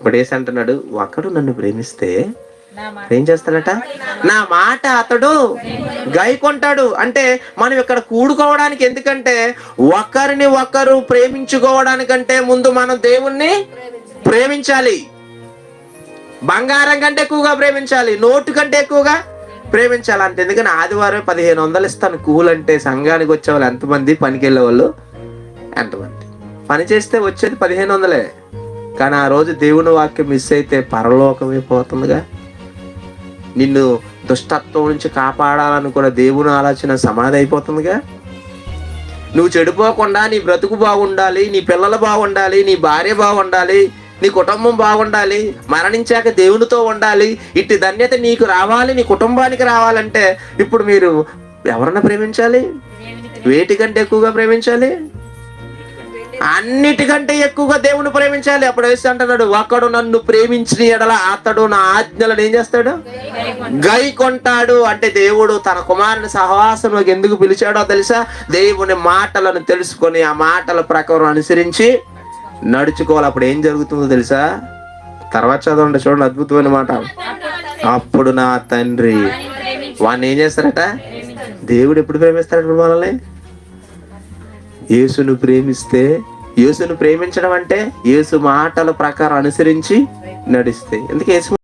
ఇప్పుడు ఏసి అంటున్నాడు ఒకడు నన్ను ప్రేమిస్తే ఏం చేస్తాడట? నా మాట అతడు గైకొంటాడు. అంటే మనం ఇక్కడ కూడుకోవడానికి ఎందుకంటే ఒకరిని ఒకరు ప్రేమించుకోవడానికంటే ముందు మనం దేవుణ్ణి ప్రేమించాలి. బంగారం కంటే ఎక్కువగా ప్రేమించాలి నోటు కంటే ఎక్కువగా ప్రేమించాలి. అంటే ఎందుకని ఆదివారం పదిహేను వందలు ఇస్తాను. కూల్ అంటే సంఘానికి వచ్చే వాళ్ళు ఎంతమంది? పనికి వెళ్ళే వాళ్ళు ఎంతమంది? పని చేస్తే వచ్చేది పదిహేను వందలే. కానీ ఆ రోజు దేవుని వాక్యం మిస్ అయితే పరలోకమే పోతుందిగా. నిన్ను దుష్టత్వం నుంచి కాపాడాలనుకున్న దేవుని ఆలోచన సమాధి అయిపోతుందిగా. నువ్వు చెడిపోకుండా నీ బ్రతుకు బాగుండాలి నీ పిల్లలు బాగుండాలి నీ భార్య బాగుండాలి నీ కుటుంబం బాగుండాలి మరణించాక దేవునితో ఉండాలి ఇట్టి ధన్యత నీకు రావాలి నీ కుటుంబానికి రావాలంటే ఇప్పుడు మీరు ఎవరన్నా ప్రేమించాలి? వేటికంటే ఎక్కువగా ప్రేమించాలి? అన్నిటికంటే ఎక్కువగా దేవుని ప్రేమించాలి. అప్పుడు వేసి అంటున్నాడు ఒకడు నన్ను ప్రేమించిన ఎడల అతడు నా ఆజ్ఞలను ఏం చేస్తాడు? గై కొంటాడు. అంటే దేవుడు తన కుమారుని సహవాసంలోకి ఎందుకు పిలిచాడో తెలుసా? దేవుని మాటలను తెలుసుకొని ఆ మాటల ప్రకారం అనుసరించి నడుచుకోవాలి. అప్పుడు ఏం జరుగుతుందో తెలుసా? తర్వాత చదవండి చూడండి అద్భుతమైన మాట. అప్పుడు నా తండ్రి వాడిని ఏం చేస్తారట? దేవుడు ఎప్పుడు ప్రేమిస్తాడు మనల్ని యేసును ప్రేమిస్తే యేసును ప్రేమించడం అంటే యేసు మాటల ప్రకారం అనుసరించి నడిస్తే. ఎందుకు యేసు